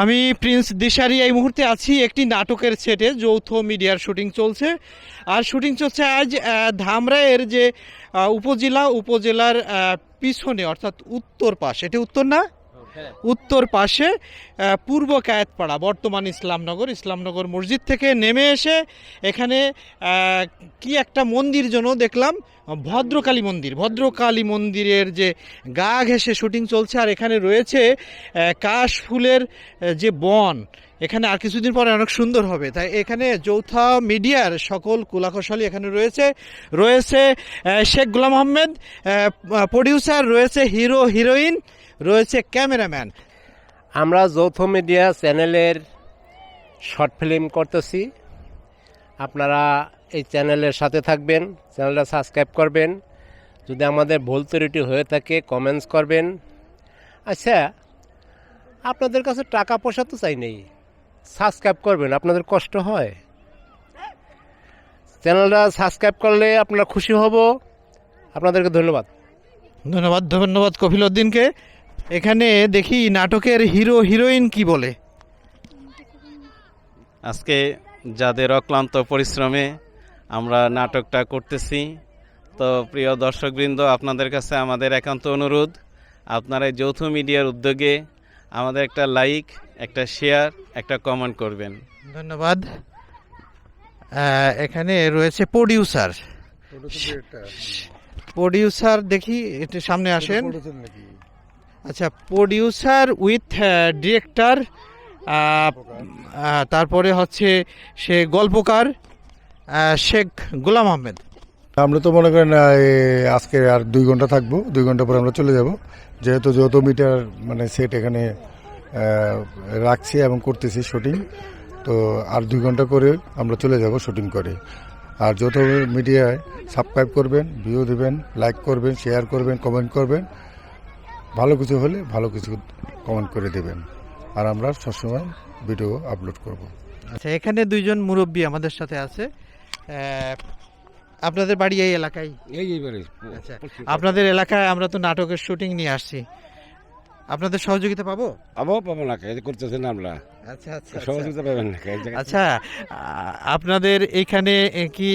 আমি প্রিন্স দিশারি এই মুহূর্তে আছি একটি নাটকের সেটে যৌথ মিডিয়ার শুটিং চলছে। আর শুটিং চলছে আজ আহ, ধামরাইয়ের যে উপজেলা উপজেলার পিছনে অর্থাৎ উত্তর পাশ। এটা উত্তর না? উত্তর পাশে পূর্ব কায়েতপাড়া বর্তমান ইসলামনগর ইসলামনগর মসজিদ থেকে নেমে এসে এখানে কি একটা মন্দির যেন দেখলাম। ভদ্রকালী মন্দির, ভদ্রকালী মন্দিরের যে গা ঘেঁষে শুটিং চলছে আর এখানে রয়েছে কাশ ফুলের যে বন, এখানে আর কিছুদিন পরে অনেক সুন্দর হবে। তাই এখানে যৌথা মিডিয়ার সকল কুলাকৌশলী এখানে রয়েছে। রয়েছে শেখ গুলাম আহমেদ প্রডিউসার রয়েছে হিরো হিরোইন রয়েছে ক্যামেরাম্যান আমরা যৌথ মিডিয়া চ্যানেলের শর্ট ফিল্ম করতেছি। আপনারা এই চ্যানেলের সাথে থাকবেন চ্যানেলটা সাবস্ক্রাইব করবেন। যদি আমাদের ভুল ত্রুটি হয়ে থাকে কমেন্টস করবেন। আচ্ছা আপনাদের কাছে টাকা পয়সা তো চাই নেই। সাবস্ক্রাইব করবেন আপনাদের কষ্ট হয়। চ্যানেলটা সাবস্ক্রাইব করলে আপনারা খুশি হব। আপনাদেরকে ধন্যবাদ। ধন্যবাদ ধন্যবাদ কফিল উদ্দিনকে এখানে দেখি নাটকের হিরো হিরোইন কি বলে? আজকে যাদের অক্লান্ত পরিশ্রমে আমরা নাটকটা করতেছি। তো প্রিয় দর্শকবৃন্দ, আপনাদের কাছে আমাদের একান্ত অনুরোধ, আপনারা যৌথ মিডিয়ার উদ্যোগে আমাদের একটা লাইক, একটা শেয়ার, একটা কমেন্ট করবেন। ধন্যবাদ। এখানে রয়েছে প্রডিউসার। প্রডিউসার দেখি, একটু সামনে আসেন। আচ্ছা প্রডিউসার উইথ ডিরেক্টর তারপরে হচ্ছে সে গল্পকার। শেখ গোলাম আহমেদ। আমরা তো মনে করেন আজকে আর দুই ঘণ্টা থাকব দুই ঘণ্টা পরে আমরা চলে যাব। যেহেতু যত মিটার মানে সেট এখানে রাখছি এবং করতেছি শুটিং তো আর দুই ঘণ্টা করে আমরা চলে যাব শুটিং করে। আর যত মিডিয়ায় সাবস্ক্রাইব করবেন ভিউ দেবেন লাইক করবেন শেয়ার করবেন কমেন্ট করবেন ভালো কিছু হলে ভালো কিছু কমেন্ট করে দেবেন। আর আমরা সবসময় ভিডিও আপলোড করব। আচ্ছা এখানে দুইজন মুরব্বী আমাদের সাথে আছে। আপনাদের বাড়ি এই এলাকায়? এই এইবারে আচ্ছা। আপনাদের এলাকায় আমরা তো নাটকের শুটিং নিয়ে আসছি। আপনাদের সহযোগিতা পাবো? পাবো পাবো না কাজ করতেছেন আমরা। আচ্ছা আচ্ছা সহযোগিতা পাবেন না আচ্ছা আপনাদের এখানে কি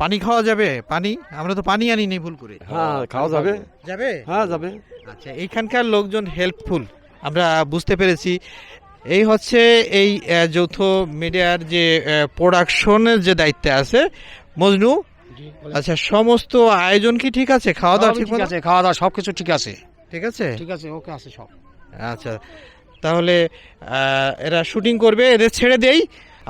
পানি খাওয়া যাবে? পানি? আমরা তো পানি আনি নেই ভুল করে। হ্যাঁ খাওয়া যাবে। যাবে? হ্যাঁ যাবে। আচ্ছা এইখানকার লোকজন হেল্পফুল আমরা বুঝতে পেরেছি। এই হচ্ছে এই যৌথ মিডিয়ার যে প্রোডাকশনের যে দায়িত্বে আছে মজনু? আচ্ছা সমস্ত আয়োজন কি ঠিক আছে? খাওয়া দাওয়া ঠিক আছে খাওয়া দাওয়া সবকিছু ঠিক আছে। ঠিক আছে? ঠিক আছে ওকে আছে সব। আচ্ছা তাহলে এরা শুটিং করবে এদের ছেড়ে দেই।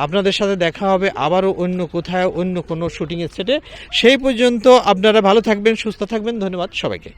আপনাদের সাথে দেখা হবে আবারও অন্য কোথায় অন্য কোনো শুটিংয়ের সেটে সেই পর্যন্ত আপনারা ভালো থাকবেন সুস্থ থাকবেন ধন্যবাদ সবাইকে।